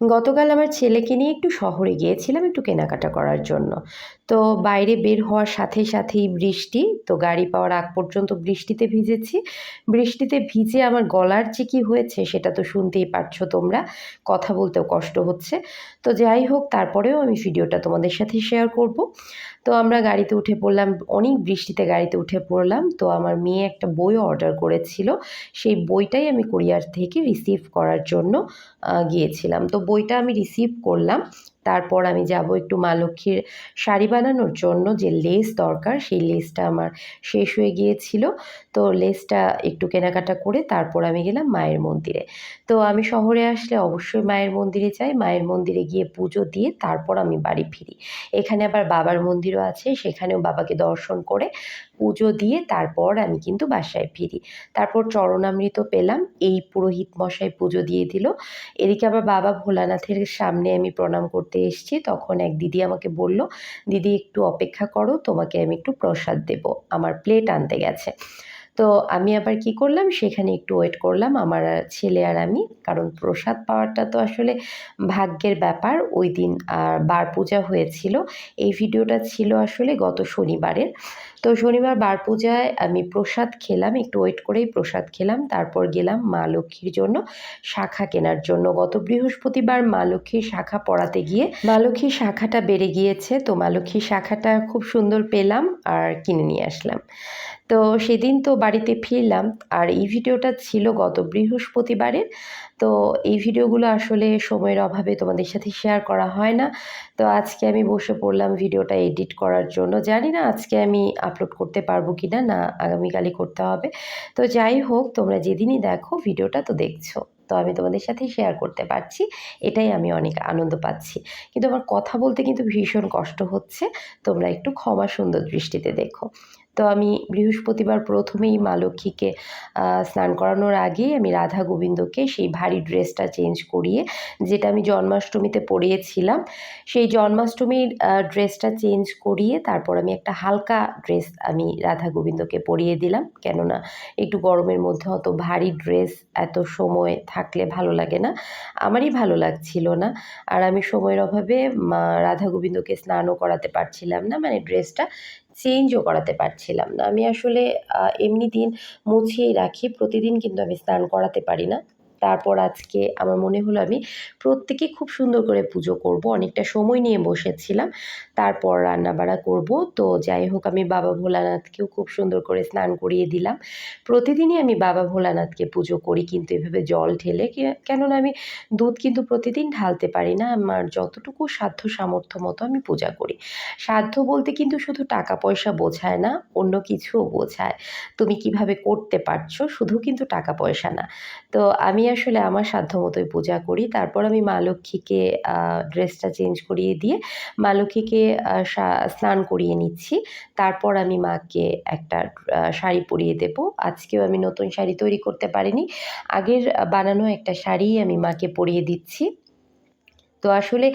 গতকাল আমার ছেলেকে নিয়ে একটু শহরে গিয়েছিলাম একটু কেনাকাটা করার জন্য। তো বাইরে বের হওয়ার সাথে সাথেই বৃষ্টি, তো গাড়ি পাওয়ার আগ পর্যন্ত বৃষ্টিতে ভিজেছি। বৃষ্টিতে ভিজে আমার গলার যে কী হয়েছে সেটা তো শুনতেই পারছ তোমরা, কথা বলতেও কষ্ট হচ্ছে। তো যাই হোক, তারপরেও আমি ভিডিওটা তোমাদের সাথে শেয়ার করব। তো আমরা গাড়িতে উঠে পড়লাম, অনেক বৃষ্টিতে গাড়িতে উঠে পড়লাম। তো আমার মেয়ে একটা বই অর্ডার করেছিল, সেই বইটাই আমি কুরিয়ার থেকে রিসিভ করার জন্য গিয়েছিলাম। তো বইটা আমি রিসিভ করলাম। তারপর আমি যাব একটু মা লক্ষ্মীর শাড়ি বানানোর জন্য, যে লেস দরকার, সেই লেসটা আমার শেষ হয়ে গিয়েছিল। তো লেসটা একটু কেনাকাটা করে তারপর আমি গেলাম মায়ের মন্দিরে। তো আমি শহরে আসলে অবশ্যই মায়ের মন্দিরে যাই। মায়ের মন্দিরে গিয়ে পুজো দিয়ে তারপর আমি বাড়ি ফিরি। এখানে আবার বাবার মন্দিরও আছে, সেখানেও বাবাকে দর্শন করে পুজো দিয়ে তারপর আমি কিন্তু বাসায় ফিরি। তারপর চরণামৃত পেলাম, এই পুরোহিত মশাই পুজো দিয়ে দিল। এদিকে আবার বাবা ভোলানাথের সামনে আমি প্রণাম করতে এসেছি, তখন এক দিদি আমাকে বলল, দিদি, একটু অপেক্ষা করো, তোমাকে আমি একটু প্রসাদ দেব, আমার প্লেট আনতে গেছে। তো আমি আবার কি করলাম, সেখানে একটু ওয়েট করলাম, আমার ছেলে আর আমি, কারণ প্রসাদ পাওয়াটা তো আসলে ভাগ্যের ব্যাপার, ওই দিন আর বার পূজা হয়েছিল, এই ভিডিওটা ছিল আসলে গত শনিবারের। তো শনিবার বার পূজায় আমি প্রসাদ খেলাম, একটু ওয়েট করেই প্রসাদ খেলাম, তারপর গেলাম মা লক্ষ্মীর জন্য শাখা কেনার জন্য। গত বৃহস্পতিবার মা লক্ষ্মীর শাখা পড়াতে গিয়ে মা লক্ষ্মীর শাখাটা বেড়ে গিয়েছে, তো মা লক্ষ্মীর শাখাটা খুব সুন্দর পেলাম আর কিনে নিয়ে আসলাম। তো সেদিন তো বাড়িতে ফিরলাম আর এই ভিডিওটা ছিল গত বৃহস্পতিবারের। তো এই ভিডিওগুলো আসলে সময়ের অভাবে তোমাদের সাথে শেয়ার করা হয় না। তো আজকে আমি বসে পড়লাম ভিডিওটা এডিট করার জন্য। জানি না আজকে আমি আপলোড করতে পারব কি না না আগামীকালই করতে হবে। তো যাই হোক, তোমরা যেদিনই দেখো ভিডিওটা তো দেখছ। তো আমি তোমাদের সাথে শেয়ার করতে পারছি। এটাই আমি অনেক আনন্দ পাচ্ছি। কিন্তু আমার কথা বলতে কিন্তু ভীষণ কষ্ট হচ্ছে। তোমরা একটু ক্ষমা সুন্দর দৃষ্টিতে দেখো। তো আমি বৃহস্পতিবার প্রথমেই মা লক্ষ্মীকে স্নান করানোর আগেই আমি রাধা গোবিন্দকে সেই ভারী ড্রেসটা চেঞ্জ করিয়ে, যেটা আমি জন্মাষ্টমীতে পরিয়েছিলাম, সেই জন্মাষ্টমীর ড্রেসটা চেঞ্জ করিয়ে তারপর আমি একটা হালকা ড্রেস আমি রাধা গোবিন্দকে পরিয়ে দিলাম। কেননা একটু গরমের মধ্যে অত ভারী ড্রেস এত সময় থাকলে ভালো লাগে না, আমারই ভালো লাগছিল না। আর আমি সময়ের অভাবে রাধা গোবিন্দকে স্নানও করাতে পারছিলাম না মানে ড্রেসটা চেঞ্জও করাতে পারছিলাম না। আমি আসলে এমনি দিন মুছিয়েই রাখি। প্রতিদিন কিন্তু আমি স্নান করাতে পারি না। তারপর আজকে আমার মনে হলো আমি প্রত্যেকে খুব সুন্দর করে পুজো করব, অনেকটা সময় নিয়ে বসেছিলাম, তারপর রান্নাবাড়া করব। তো যাই হোক, আমি বাবা ভোলানাথকেও খুব সুন্দর করে স্নান করিয়ে দিলাম। প্রতিদিনই আমি বাবা ভোলানাথকে পুজো করি, কিন্তু এভাবে জল ঢেলে কেননা আমি দুধ কিন্তু প্রতিদিন ঢালতে পারি না। আমার যতটুকু সাধ্য সামর্থ্য মতো আমি পূজা করি। সাধ্য বলতে কিন্তু শুধু টাকা পয়সা বোঝায় না, অন্য কিছুও বোঝায়। তুমি কীভাবে করতে পারছ, শুধু কিন্তু টাকা পয়সা না। তো আমি আসলে আমার সাধ্য মতোই পূজা করি। তারপর আমি মা লক্ষ্মীকে ড্রেসটা চেঞ্জ করিয়ে দিয়ে মা লক্ষ্মীকে স্নান করিয়ে নিচ্ছি। তারপর আমি মাকে একটা শাড়ি পরিয়ে দেব। আজকেও আমি নতুন শাড়ি তৈরি করতে পারিনি। আগের বানানো একটা শাড়ি আমি মাকে পরিয়ে দিচ্ছি। তো আসলে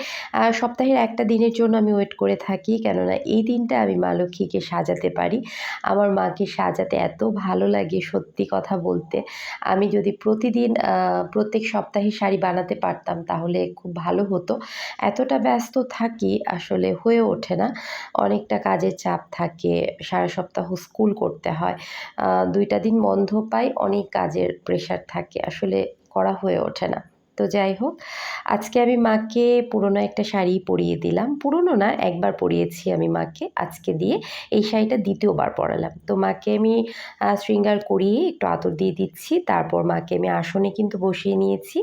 সপ্তাহের একটা দিনের জন্য আমি ওয়েট করে থাকি। কেননা এই দিনটা আমি মা লক্ষ্মীকে সাজাতে পারি। আমার মাকে সাজাতে এত ভালো লাগে সত্যি কথা বলতে। আমি যদি প্রতিদিন প্রত্যেক সপ্তাহে শাড়ি বানাতে পারতাম তাহলে খুব ভালো হতো। এতটা ব্যস্ত থাকি আসলে হয়ে ওঠে না। অনেকটা কাজের চাপ থাকে, সারা সপ্তাহ স্কুল করতে হয়। দুইটা দিন বন্ধ পাই, অনেক কাজের প্রেশার থাকে। আসলে করা হয়ে ওঠে না। তো যাই হোক, আজকে আমি মাকে পুরনো একটা শাড়ি পরিয়ে দিলাম। পুরনো না, একবার পরিয়েছি আমি মাকে আজকে দিয়ে। এই শাড়িটা দ্বিতীয়বার পরালাম। তো মাকে আমি শৃঙ্গার করিয়ে একটু আতর দিয়ে দিচ্ছি। তারপর মাকে আমি আসনে কিন্তু বসিয়ে নিয়েছি।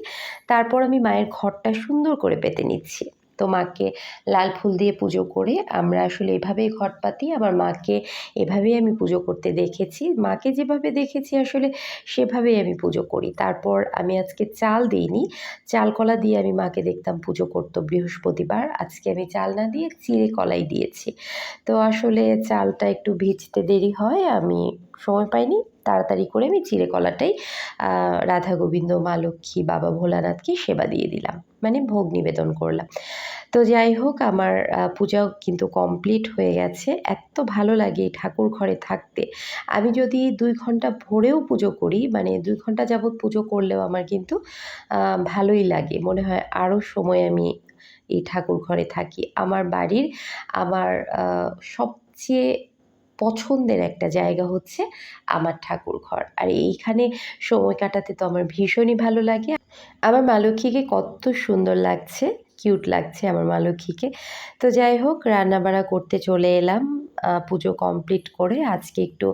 তারপর আমি মায়ের ঘরটা সুন্দর করে পেতে নিচ্ছি। তো মাকে লাল ফুল দিয়ে পুজো করে আমরা আসলে এভাবেই ঘট পাতি আমার মাকে এভাবেই আমি পুজো করতে দেখেছি। মাকে যেভাবে দেখেছি আসলে সেভাবেই আমি পুজো করি। তারপর আমি আজকে চাল দিইনি। চাল কলা দিয়ে আমি মাকে দেখতাম পুজো করতো বৃহস্পতিবার। আজকে আমি চাল না দিয়ে চিড়ে কলাই দিয়েছি। তো আসলে চালটা একটু ভিজতে দেরি হয়, আমি সময় পাইনি। তাড়াতাড়ি করে আমি চিড়ে কলাটাই রাধা গোবিন্দ, মা লক্ষ্মী, বাবা ভোলানাথকে সেবা দিয়ে দিলাম। মানে ভোগ নিবেদন করলাম। তো যাই হোক আমার পূজাও কিন্তু কমপ্লিট হয়ে গেছে। এত ভালো লাগে এই ঠাকুর ঘরে থাকতে। আমি যদি দুই ঘণ্টা ভোরেও পুজো করি মানে দুই ঘণ্টা যাবৎ পুজো করলেও আমার কিন্তু ভালোই লাগে। মনে হয় আরও সময় আমি এই ঠাকুর ঘরে থাকি। আমার বাড়ির, আমার সবচেয়ে পছন্দের একটা জায়গা হচ্ছে আমার ঠাকুর ঘর। আর এইখানে সময় কাটাতে তো আমার ভীষণই ভালো লাগে। আমার মা লক্ষ্মীকে কত সুন্দর লাগছে। কিউট লাগছে আমার মা লক্ষ্মীকে। তো যাই হোক, রান্নাবাড়া করতে চলে এলাম। পুজো কমপ্লিট করে আজকে একটু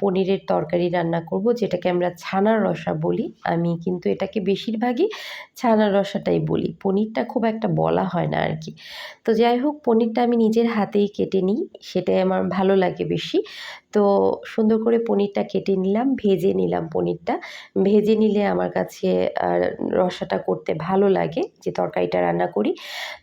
পনিরের তরকারি রান্না করব, যেটাকে আমরা ছানার রসা বলি। আমি কিন্তু এটাকে বেশিরভাগই ছানার রসাটাই বলি। পনিরটা খুব একটা বলা হয় না আর কি। তো যাই হোক, পনিরটা আমি নিজের হাতেই কেটে নিই। সেটাই আমার ভালো লাগে বেশি। তো সুন্দর করে পনিরটা কেটে নিলাম, ভেজে নিলাম পনিরটা। ভেজে নিলে আমার কাছে রসাটা করতে ভালো লাগে, যে তরকারিটা রান্না করি।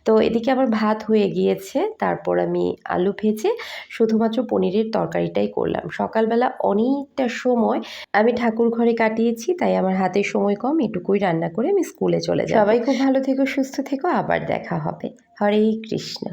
তো এদিকে আমার ভাত হয়ে গিয়েছে, তারপর আমি আলু ভেজে শুধুমাত্র পনিরের তরকারিটাই করলাম। সকালবেলা অনেকটা সময় আমি ঠাকুর ঘরে কাটিয়েছি, তাই আমার হাতে সময় কম, এটুকুই রান্না করে আমি স্কুলে চলে যাই সবাই খুব ভালো থেকো, সুস্থ থেকো, আবার দেখা হবে। হরে কৃষ্ণ।